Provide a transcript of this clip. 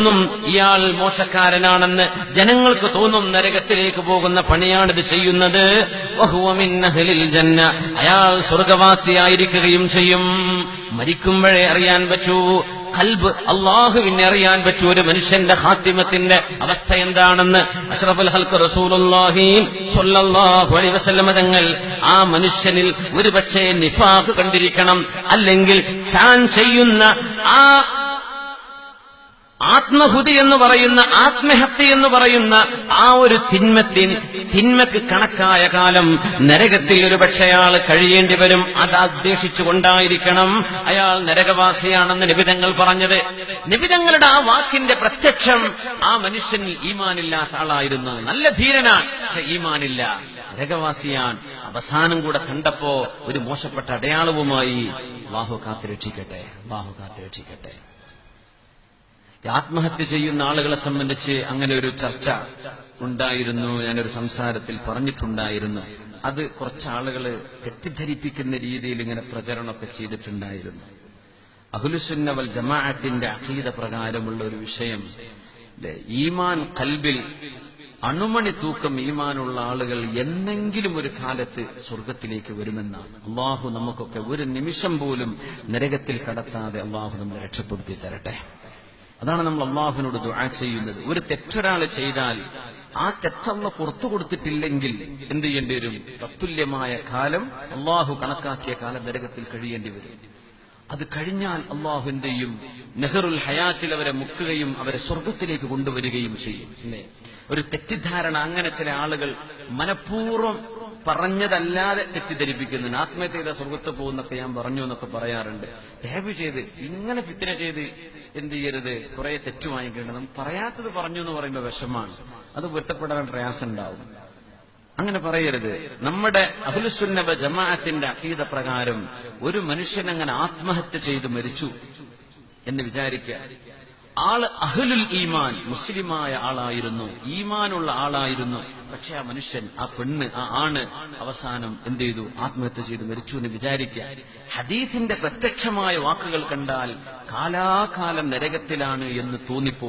ും ഇയാൾ മോശക്കാരനാണെന്ന് ജനങ്ങൾക്ക് തോന്നും നരകത്തിലേക്ക് പോകുന്ന പണിയാണിത് ചെയ്യുന്നത്. ജന്ന. അയാൾ സ്വർഗവാസിയായിരിക്കുകയും ചെയ്യും. മരിക്കുമ്പോഴേ അറിയാൻ പറ്റൂ. കൽബ് അള്ളാഹുവിനെ അറിയാൻ പറ്റൂ. ഒരു മനുഷ്യന്റെ ഹാത്തിമത്തിന്റെ അവസ്ഥ എന്താണെന്ന് അഷ്റഫുൽ ഹൽക്ക് വസല്ലമ തങ്ങൾ ആ മനുഷ്യനിൽ ഒരുപക്ഷെ നിഫാഖ് കണ്ടിരിക്കണം. അല്ലെങ്കിൽ താൻ ചെയ്യുന്ന ആ ആത്മഹുതി എന്ന് പറയുന്ന ആത്മഹത്യ എന്ന് പറയുന്ന ആ ഒരു തിന്മത്തിൻ തിന്മക്ക് കണക്കായ കാലം നരകത്തിൽ ഒരു പക്ഷേ അയാൾ കഴിയേണ്ടി വരും. അത് ഉദ്ദേശിച്ചുകൊണ്ടായിരിക്കണം അയാൾ നരകവാസിയാണെന്ന് നിബിതങ്ങൾ പറഞ്ഞത്. നിബിതങ്ങളുടെ ആ വാക്കിന്റെ പ്രത്യക്ഷം ആ മനുഷ്യൻ ഈമാനില്ലാത്ത ആളായിരുന്നു. നല്ല ധീരനാണ് പക്ഷെ ഈമാനില്ല. നരകവാസിയാൻ അവസാനം കൂടെ കണ്ടപ്പോ ഒരു മോശപ്പെട്ട അടയാളവുമായി ബാഹു കാത്തിരക്ഷിക്കട്ടെ ബാഹു കാത്തിരക്ഷിക്കട്ടെ. ആത്മഹത്യ ചെയ്യുന്ന ആളുകളെ സംബന്ധിച്ച് അങ്ങനെ ഒരു ചർച്ച ഉണ്ടായിരുന്നു ഞാനൊരു സംസാരത്തിൽ പറഞ്ഞിട്ടുണ്ടായിരുന്നു. അത് കുറച്ച് തെറ്റിദ്ധരിപ്പിക്കുന്ന രീതിയിൽ ഇങ്ങനെ പ്രചരണമൊക്കെ ചെയ്തിട്ടുണ്ടായിരുന്നു. അഹുലുസുന്നവൽ ജമാഅത്തിന്റെ അഖീദ പ്രകാരമുള്ള ഒരു വിഷയം? ഈമാൻ കൽബിൽ അണുമണി തൂക്കം ഈമാനുള്ള ആളുകൾ എന്നെങ്കിലും ഒരു കാലത്ത് സ്വർഗത്തിലേക്ക് വരുമെന്നാണ്. അള്ളാഹു നമുക്കൊക്കെ ഒരു നിമിഷം പോലും നരകത്തിൽ കടത്താതെ അള്ളാഹു നമ്മളെ രക്ഷപ്പെടുത്തി തരട്ടെ. അതാണ് നമ്മൾ അള്ളാഹുവിനോട് ദുആ ചെയ്യുന്നത്. ഒരു തെറ്റൊരാൾ ചെയ്താൽ ആ തെറ്റല്ല പുറത്തു കൊടുത്തിട്ടില്ലെങ്കിൽ എന്ത് ചെയ്യേണ്ടി വരും? തത്തുല്യമായ കാലം അള്ളാഹു കണക്കാക്കിയ കാലം നരകത്തിൽ കഴിയേണ്ടി വരും. അത് കഴിഞ്ഞാൽ അള്ളാഹു എന്ത് ചെയ്യും? നെഹ്റുൽ ഹയാത്തിൽ അവരെ മുക്കുകയും അവരെ സ്വർഗത്തിലേക്ക് കൊണ്ടുവരികയും ചെയ്യും. ഒരു തെറ്റിദ്ധാരണ അങ്ങനെ ചില ആളുകൾ മനഃപൂർവം പറഞ്ഞതല്ലാതെ തെറ്റിദ്ധരിപ്പിക്കുന്നുണ്ട്. ആത്മഹത്യ ചെയ്ത സ്വർഗത്ത് പോകുന്നൊക്കെ ഞാൻ പറഞ്ഞു എന്നൊക്കെ പറയാറുണ്ട്. ദയവ് ചെയ്ത് ഇങ്ങനെ ഫിത്തിന ചെയ്ത് എന്ത് ചെയ്യരുത്? കുറെ തെറ്റ് വാങ്ങിക്കേണ്ടതും പറയാത്തത് പറഞ്ഞു എന്ന് പറയുമ്പോൾ വിഷമാണ്. അത് പൊരുത്തപ്പെടാൻ പ്രയാസം ഉണ്ടാവും. അങ്ങനെ പറയരുത്. നമ്മുടെ അഹുലുസുന്നബ ജമാഅത്തിന്റെ അഹീത പ്രകാരം ഒരു മനുഷ്യൻ അങ്ങനെ ആത്മഹത്യ ചെയ്ത് മരിച്ചു എന്ന് വിചാരിക്കുക. ആൾ അഹലുൽ ഈമാൻ മുസ്ലിമായ ആളായിരുന്നു ഈമാനുള്ള ആളായിരുന്നു. പക്ഷെ ആ മനുഷ്യൻ ആ പെണ്ണ് ആ ആണ് അവസാനം എന്ത് ചെയ്തു? ആത്മഹത്യ ചെയ്തു മരിച്ചു എന്ന് വിചാരിക്കുക. ഹദീഫിന്റെ പ്രത്യക്ഷമായ വാക്കുകൾ കണ്ടാൽ കാലാകാലം നരകത്തിലാണ് എന്ന് തോന്നിപ്പോ